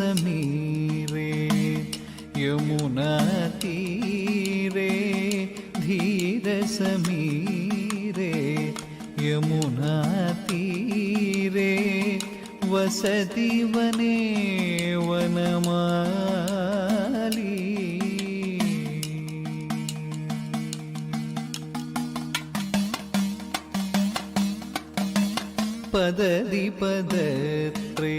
సమీరే యమునా తీరే ధీర సమీరే యమునా తీరే వసతి వనే వనమాలి. పదది పదత్రే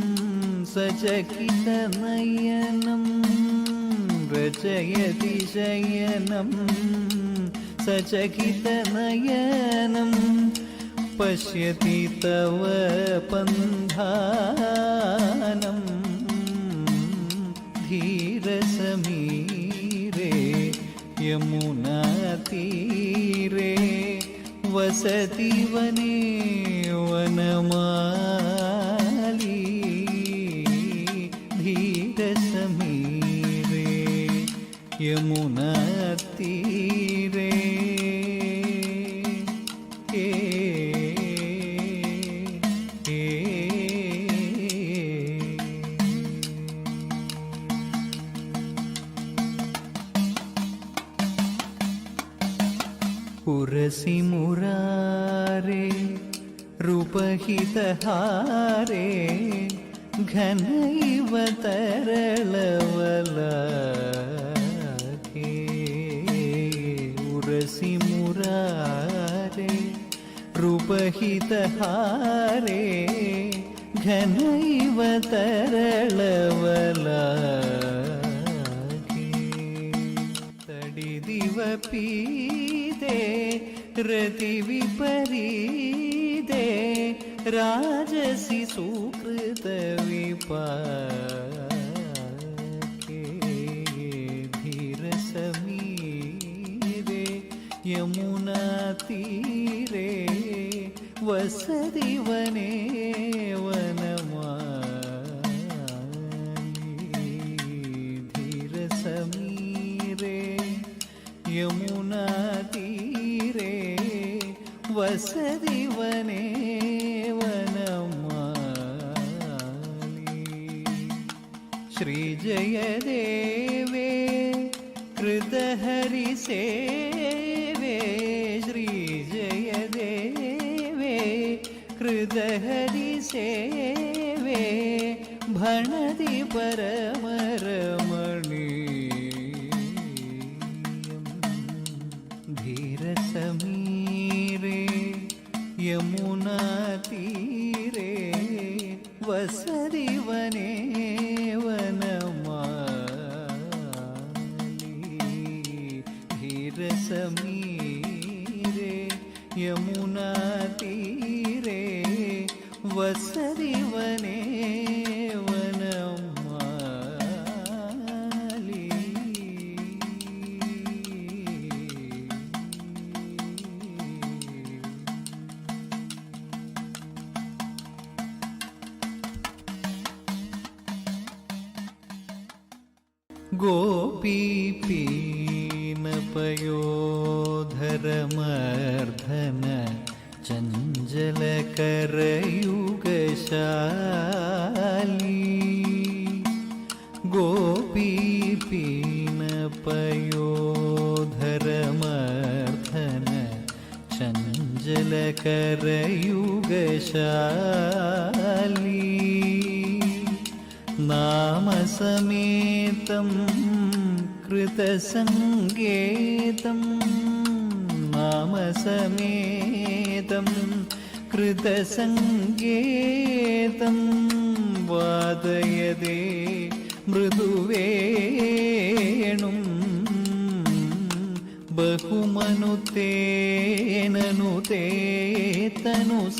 സചകിതനയനം രചയതി ശയനം സചകിതനയനം പശ്യതി തവ പന്ധാനം ധീരസമീരേ യമുനതീരേ വസതി വനേ വനമാ धीरसमीरे यमुनातीरे ए, उरसि मुरारे रूपहितहारे घनैव तरलवलाके उरसि मुरारे रूपहितहारे घनैव तरलवलाके तडिदिवपीदे रतिविपरीदे राजसि सुकृतविपाके यमुनातीरे वसति वने वनमाली धीरसमीरे यमुनातीरे वसति वने वनमाली श्रीजयदेवे कृतहरिसेवे कृतहरिसेवे भणति परमरमणीयम् வசதிவனே ചഞ്ചലകരയുഗശാലി നാമസമേതം കൃതസംഗേതം നാമസമേതം കൃതസംഗേതം വാദയതേ മൃദുവേണും. ബഹുമനുത്തേനനുതേ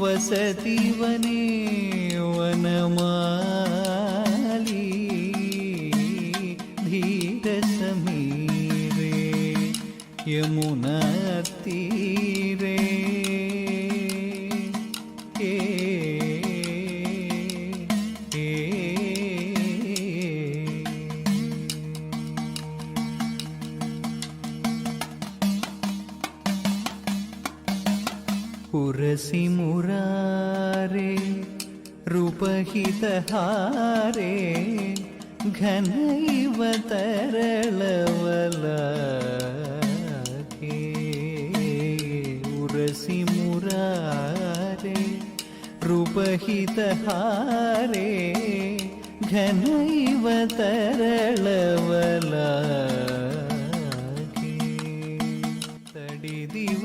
वसति वने वनमाली धीरसमीरे यमुनातीरे मुरारे रूपहितहारे घनैव तरलवलाके उरसि मुरारे रूपहितहारे घनैव तरलवलाके तडिदिव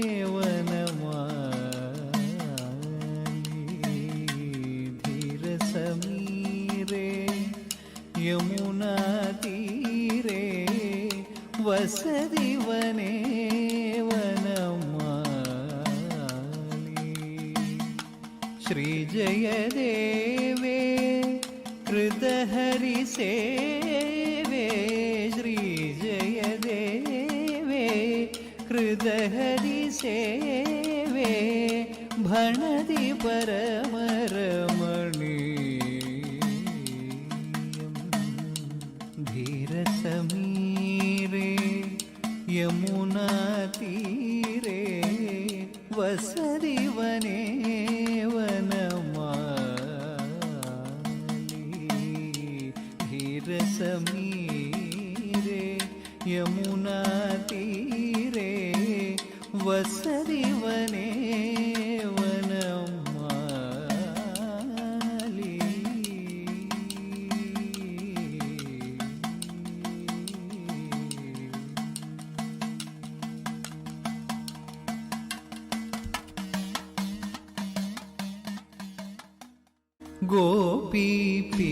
ಸದಿವನೇ ವನಮಾಲಿ श्रीजयदेवे कृतहरिसेवे। श्रीजयदेवे कृतहरिसेवे। भणति परम യമുനാ തീരേ വസരിവനേ വനം ഗോപി പീ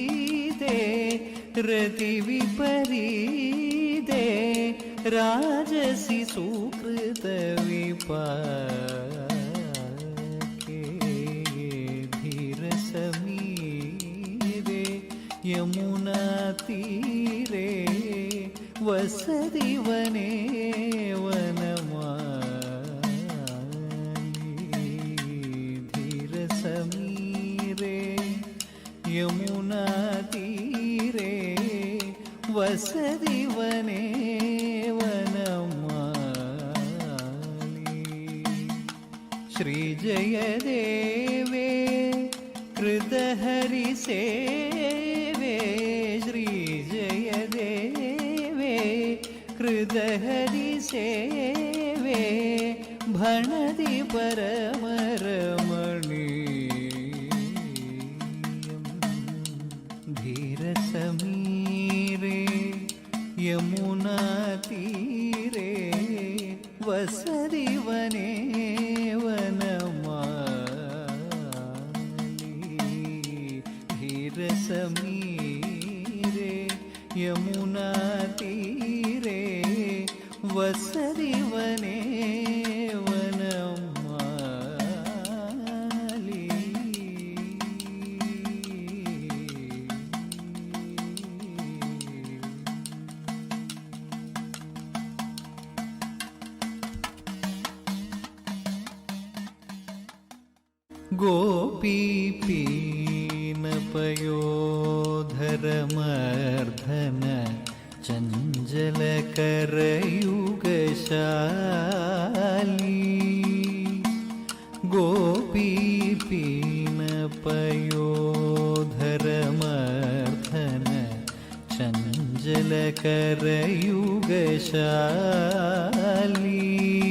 रतिविपरीदे राजसि सुकृतविपाके धीरसमीरे यमुनातीरे वसति वने वनमाली धीरसमीरे यमुनातीरे वसदि वने श्री जय देवे कृत जय देवे कृत भणदि परम रमणि समी amo गोपीपीनपयोधरमर्धन चञ्जलकरयुगशाली कर चञ्जलकरयुगशाली।